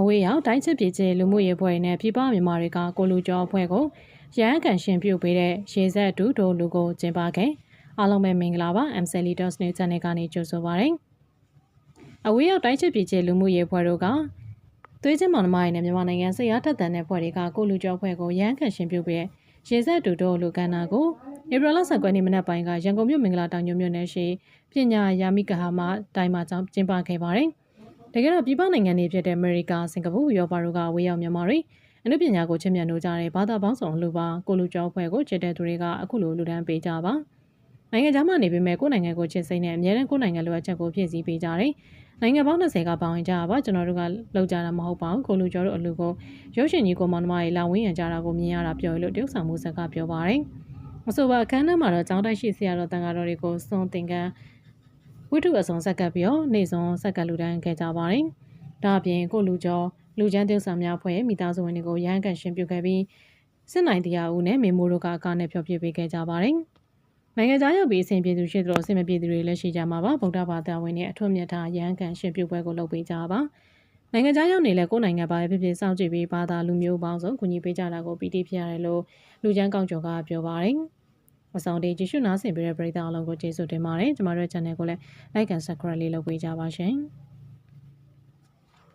အဝေးရောက်တိုင်းချစ်ပြည်ကျေလူမှုရေးဖွဲ့နဲ့ပြည်ပမြန်မာတွေကကိုလူကျော်အဖွဲ့ကိုရဟန်းကန်ရှင်ပြုတ်ပေးတဲ့ရေဆက်တူဒိုလူကိုကျင်းပခဲ့အားလုံးပဲမင်္ဂလာပါ MC Leaders News Channel ကနေကြိုဆိုပါရစေအဝေးရောက်တိုင်းချစ်ပြည်ကျေလူမှုရေးဖွဲ့တို့ကသွေးချင်းမောင်နှမတွေနဲ့မြန်မာနိုင်ငံစိတ်အားထက်သန်တဲ့ဖွဲ့တွေကကိုလူကျော်အဖွဲ့ကိုရဟန်းကန်ရှင်ပြုတ်ပေးတဲ့ရေဆက်တူဒိုလူကန္နာကိုဧပြီလ19ရက်နေ့မနက်ပိုင်းကရန်ကုန်မြို့မင်္ဂလာတောင်ညွန့်မြို့နယ်ရှိပညာယာမိကဟာမတိုင်းမှာကျောင်းကျင်းပခဲ့ပါတယ်။ တကယ်တော့ပြည်ပနိုင်ငံတွေဖြစ်တဲ့အမေရိကစင်ကာပူရောပါတို့ကဝေးရောက်မြန်မာတွေအနုပညာကိုချစ်မြတ်လို့ကြတဲ့ဘာသာပေါင်းစုံလူပါကိုလူကျော်ဖွဲ့ကိုချစ်တဲ့သူတွေကအခုလိုလူဒန်းပေးကြပါ။နိုင်ငံခြားမှာနေပေမဲ့ကိုယ်နိုင်ငံကိုချစ်စိမ့်နဲ့အမြဲတမ်းကိုယ်နိုင်ငံလိုအပ်ချက်ကိုဖြည့်ဆည်းပေးကြတယ်။နိုင်ငံပေါင်း20ကပေါင်းကြပါကျွန်တော်တို့ကလောက်ကြတာမဟုတ်ပါဘူးကိုလူကျော်တို့အလူကိုရုပ်ရှင်ကြီးကိုမောင်နှမတွေလာဝင်းရံကြတာကိုမြင်ရတာပြောရလို့တယောက်ဆောင်မှုစကားပြောပါတယ်။အဆိုပါအခမ်းအနားမှာတော့ကျောင်းတိုက်ရှိဆရာတော်တန်ဃာတော်တွေကိုစွန်သင်္ကန်း ဝိတုအစုံဆက်ကပ်ပြီးတော့နေစွန်ဆက်ကပ်လူတန်းခဲ့ကြပါတယ်။ဒါအပြင်ကိုလူကျော်လူချမ်းတယောက်ဆောင်များဖွဲ့မိသားစုဝင်တွေကိုရဟန်းကန်ရှင်ပြုခဲ့ပြီးစစ်နိုင်တရားဦးနဲ့မေမိုးတို့ကအကားနဲ့ဖျော်ဖြေပေးခဲ့ကြပါတယ်။နိုင်ငံသားရောက်ပြီးအစဉ်ပြေသူရှိသလိုအစဉ်မပြေသူတွေလည်းရှိကြမှာပါဗုဒ္ဓဘာသာဝင်တွေအထွတ်မြတ်ထားရဟန်းကန်ရှင်ပြုပွဲကိုလုပ်ပေးကြပါနိုင်ငံသားရောက်နေလဲကိုယ်နိုင်ငံပါဖြစ်ဖြစ်စောင့်ကြည့်ပြီးဘာသာလူမျိုးပေါင်းစုံကူညီပေးကြတာကိုပီတိဖြစ်ရတယ်လို့လူချမ်းကောက်ကျော်ကပြောပါတယ်။ အဆောင်တေးကြည့်ရှုနားဆင်ပေးတဲ့ပရိသတ်အလုံးကိုကျေးဇူးတင်ပါတယ်။ကျမတို့ channel ကိုလည်း like and subscribe လေးလုပ်ပေးကြပါရှင်။